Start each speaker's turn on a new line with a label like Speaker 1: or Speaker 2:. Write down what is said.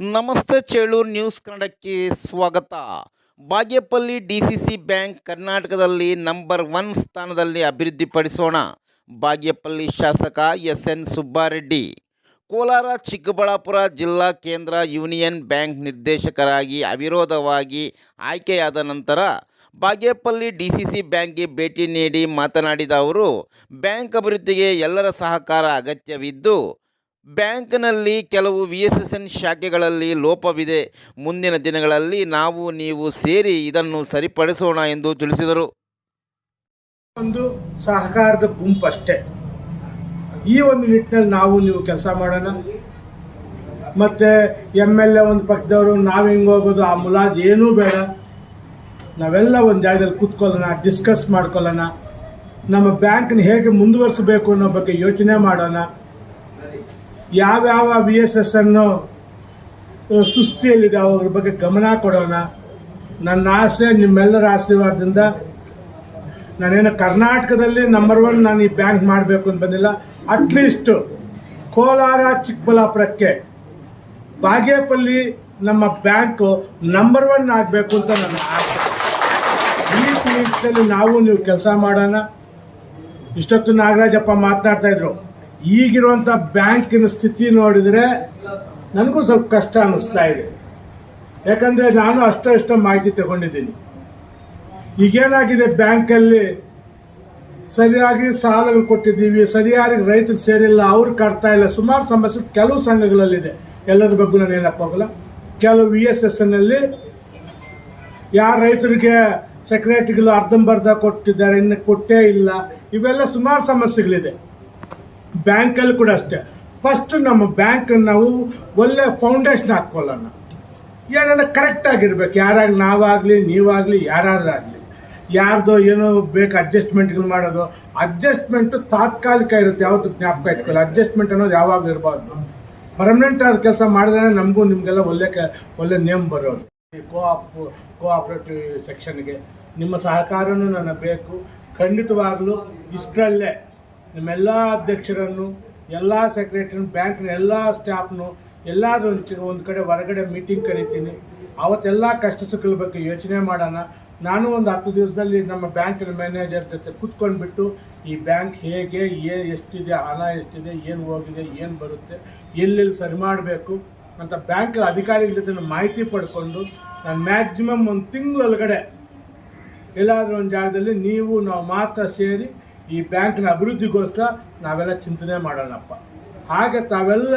Speaker 1: ನಮಸ್ತೆ ಚೇಳೂರು ನ್ಯೂಸ್ ಕನ್ನಡಕ್ಕೆ ಸ್ವಾಗತ. Bagepalli D C C bank ಕರ್ನಾಟಕದಲ್ಲಿ ನಂಬರ್ ಒನ್ ಸ್ಥಾನದಲ್ಲಿ ಅಭಿವೃದ್ಧಿಪಡಿಸೋಣ. ಬಾಗೇಪಲ್ಲಿ ಶಾಸಕ ಎಸ್ ಎನ್ ಸುಬ್ಬಾರೆಡ್ಡಿ. ಕೋಲಾರ ಚಿಕ್ಕಬಳ್ಳಾಪುರ ಜಿಲ್ಲಾ ಕೇಂದ್ರ ಯೂನಿಯನ್ ಬ್ಯಾಂಕ್ ನಿರ್ದೇಶಕರಾಗಿ ಅವಿರೋಧವಾಗಿ ಆಯ್ಕೆಯಾದ ನಂತರ ಬಾಗೇಪಲ್ಲಿ ಡಿ ಸಿ ಸಿ ಬ್ಯಾಂಕ್ಗೆ ಭೇಟಿ ನೀಡಿ ಮಾತನಾಡಿದ ಅವರು, ಬ್ಯಾಂಕ್ ಅಭಿವೃದ್ಧಿಗೆ ಎಲ್ಲರ ಸಹಕಾರ ಅಗತ್ಯವಿದ್ದು ಬ್ಯಾಂಕ್ನಲ್ಲಿ ಕೆಲವು ವಿ ಎಸ್ ಎಸ್ ಎನ್ ಶಾಖೆಗಳಲ್ಲಿ ಲೋಪವಿದೆ. ಮುಂದಿನ ದಿನಗಳಲ್ಲಿ ನಾವು ನೀವು ಸೇರಿ ಇದನ್ನು ಸರಿಪಡಿಸೋಣ ಎಂದು ತಿಳಿಸಿದರು.
Speaker 2: ಒಂದು ಸಹಕಾರದ ಗುಂಪು ಅಷ್ಟೇ. ಈ ಒಂದು ನಿಟ್ಟಿನಲ್ಲಿ ನಾವು ನೀವು ಕೆಲಸ ಮಾಡೋಣ. ಮತ್ತೆ ಎಂ ಎಲ್ ಎ ಒಂದು ಪಕ್ಷದವರು, ನಾವು ಹೆಂಗೆ ಹೋಗೋದು, ಆ ಮುಲಾಜ್ ಏನೂ ಬೇಡ. ನಾವೆಲ್ಲ ಒಂದು ಜಾಗದಲ್ಲಿ ಕೂತ್ಕೊಳ್ಳೋಣ, ಡಿಸ್ಕಸ್ ಮಾಡ್ಕೊಳ್ಳೋಣ. ನಮ್ಮ ಬ್ಯಾಂಕ್ನ ಹೇಗೆ ಮುಂದುವರಿಸಬೇಕು ಅನ್ನೋ ಬಗ್ಗೆ ಯೋಚನೆ ಮಾಡೋಣ. ಯಾವ್ಯಾವ ವಿ ಎಸ್ ಎಸ್ ಅನ್ನು ಸುಸ್ತಿಯಲ್ಲಿದೆ ಅವ್ರ ಬಗ್ಗೆ ಗಮನ ಕೊಡೋಣ. ನನ್ನ ಆಸೆ, ನಿಮ್ಮೆಲ್ಲರ ಆಶೀರ್ವಾದದಿಂದ. ನಾನೇನು ಕರ್ನಾಟಕದಲ್ಲಿ ನಂಬರ್ ಒನ್ ನಾನು ಈ ಬ್ಯಾಂಕ್ ಮಾಡಬೇಕು ಅಂತ ಬಂದಿಲ್ಲ. ಅಟ್ಲೀಸ್ಟ್ ಕೋಲಾರ, ಚಿಕ್ಕಬಳ್ಳಾಪುರಕ್ಕೆ ಬಾಗೇಪಲ್ಲಿ ನಮ್ಮ ಬ್ಯಾಂಕು ನಂಬರ್ ಒನ್ ಆಗಬೇಕು ಅಂತ ನನ್ನ ಆಸೆ. ಈ ನಿಟ್ಟಿನಲ್ಲಿ ನಾವು ನೀವು ಕೆಲಸ ಮಾಡೋಣ. ಇಷ್ಟೊತ್ತು ನಾಗರಾಜಪ್ಪ ಮಾತನಾಡ್ತಾ ಇದ್ರು. ಈಗಿರುವಂಥ ಬ್ಯಾಂಕಿನ ಸ್ಥಿತಿ ನೋಡಿದರೆ ನನಗೂ ಸ್ವಲ್ಪ ಕಷ್ಟ ಅನಿಸ್ತಾ ಇದೆ. ಯಾಕಂದರೆ ನಾನು ಅಷ್ಟೋ ಇಷ್ಟೋ ಮಾಹಿತಿ ತಗೊಂಡಿದ್ದೀನಿ. ಈಗೇನಾಗಿದೆ ಬ್ಯಾಂಕಲ್ಲಿ ಸರಿಯಾಗಿ ಸಾಲಗಳು ಕೊಟ್ಟಿದ್ದೀವಿ, ಸರಿಯಾಗಿ ರೈತರಿಗೆ ಸೇರಿಲ್ಲ ಅವ್ರಿಗೆ ಕಟ್ತಾ ಇಲ್ಲ. ಸುಮಾರು ಸಮಸ್ಯೆ, ಕೆಲವು ಸಂಘಗಳಲ್ಲಿದೆ. ಎಲ್ಲರ ಬಗ್ಗೆ ನಾನು ಏನಪ್ಪ ಹೋಗಲ್ಲ. ಕೆಲವು ವಿ ಎಸ್ ಎಸ್ ಎನ್ನಲ್ಲಿ ಯಾರ ರೈತರಿಗೆ ಸೆಕ್ರೆಟರಿಗಳು ಅರ್ಧಂಬರ್ಧ ಕೊಟ್ಟಿದ್ದಾರೆ, ಇನ್ನು ಕೊಟ್ಟೇ ಇಲ್ಲ. ಇವೆಲ್ಲ ಸುಮಾರು ಸಮಸ್ಯೆಗಳಿದೆ. ಬ್ಯಾಂಕಲ್ಲಿ ಕೂಡ ಅಷ್ಟೇ. ಫಸ್ಟ್ ನಮ್ಮ ಬ್ಯಾಂಕ್ ನಾವು ಒಳ್ಳೆ ಫೌಂಡೇಶನ್ ಹಾಕ್ಕೊಳ್ಳೋಣ. ಏನಾದ್ರೆ ಕರೆಕ್ಟ್ ಆಗಿರ್ಬೇಕು. ಯಾರಾಗಲಿ ನಾವಾಗಲಿ, ನೀವಾಗಲಿ, ಯಾರಾದ್ರೂ ಆಗಲಿ. ಯಾರ್ದೋ ಏನೋ ಬೇಕು ಅಡ್ಜಸ್ಟ್ಮೆಂಟ್ಗಳು ಮಾಡೋದು. ಅಡ್ಜಸ್ಟ್ಮೆಂಟು ತಾತ್ಕಾಲಿಕ ಇರುತ್ತೆ. ಯಾವತ್ತು ಜ್ಞಾಪಕ ಇಟ್ಕೊಳ್ಳಿ ಅಡ್ಜಸ್ಟ್ಮೆಂಟ್ ಅನ್ನೋದು ಯಾವಾಗಲೂ ಇರಬಾರ್ದು. ಪರ್ಮನೆಂಟ್ ಆದ ಕೆಲಸ ಮಾಡಿದ್ರೆ ನಮಗೂ ನಿಮಗೆಲ್ಲ ಒಳ್ಳೆ ಕ, ಒಳ್ಳೆ ನೇಮ್ ಬರೋದು. ಈ ಕೋಆಪ್ ಕೋಆಪರೇಟಿವ್ ಸೆಕ್ಷನ್ಗೆ ನಿಮ್ಮ ಸಹಕಾರನೂ ನನಗೆ ಬೇಕು. ಖಂಡಿತವಾಗಲೂ ಇಷ್ಟರಲ್ಲೇ. ನಿಮ್ಮೆಲ್ಲ ಅಧ್ಯಕ್ಷರನ್ನು, ಎಲ್ಲ ಸೆಕ್ರೆಟರಿ ಬ್ಯಾಂಕ್ನ ಎಲ್ಲ ಸ್ಟಾಫ್ನು ಎಲ್ಲಾದರೂ ಒಂದು ಒಂದು ಕಡೆ ಹೊರಗಡೆ ಮೀಟಿಂಗ್ ಕರಿತೀನಿ. ಅವತ್ತೆಲ್ಲ ಕಷ್ಟ ಸುಖಗಳ ಬಗ್ಗೆ ಯೋಚನೆ ಮಾಡೋಣ. ನಾನು ಒಂದು ಹತ್ತು ದಿವಸದಲ್ಲಿ ನಮ್ಮ ಬ್ಯಾಂಕಿನ ಮ್ಯಾನೇಜರ್ ಜೊತೆ ಕೂತ್ಕೊಂಡ್ಬಿಟ್ಟು, ಈ ಬ್ಯಾಂಕ್ ಹೇಗೆ ಏನು ಎಷ್ಟಿದೆ, ಹಣ ಎಷ್ಟಿದೆ, ಏನು ಹೋಗಿದೆ, ಏನು ಬರುತ್ತೆ, ಎಲ್ಲೆಲ್ಲಿ ಸರಿ ಮಾಡಬೇಕು ಅಂತ ಬ್ಯಾಂಕ್ ಅಧಿಕಾರಿಗಳ ಜೊತೆ ಮಾಹಿತಿ ಪಡ್ಕೊಂಡು, ನಾನು ಮ್ಯಾಕ್ಸಿಮಮ್ ಒಂದು ತಿಂಗಳೊಳಗಡೆ ಎಲ್ಲಾದರೂ ಒಂದು ಜಾಗದಲ್ಲಿ ನೀವು, ನಾವು ಮಾತ್ರ ಸೇರಿ ಈ ಬ್ಯಾಂಕ್ನ ಅಭಿವೃದ್ಧಿಗೋಸ್ಕರ ನಾವೆಲ್ಲ ಚಿಂತನೆ ಮಾಡೋಣಪ್ಪ. ಹಾಗೆ ತಾವೆಲ್ಲ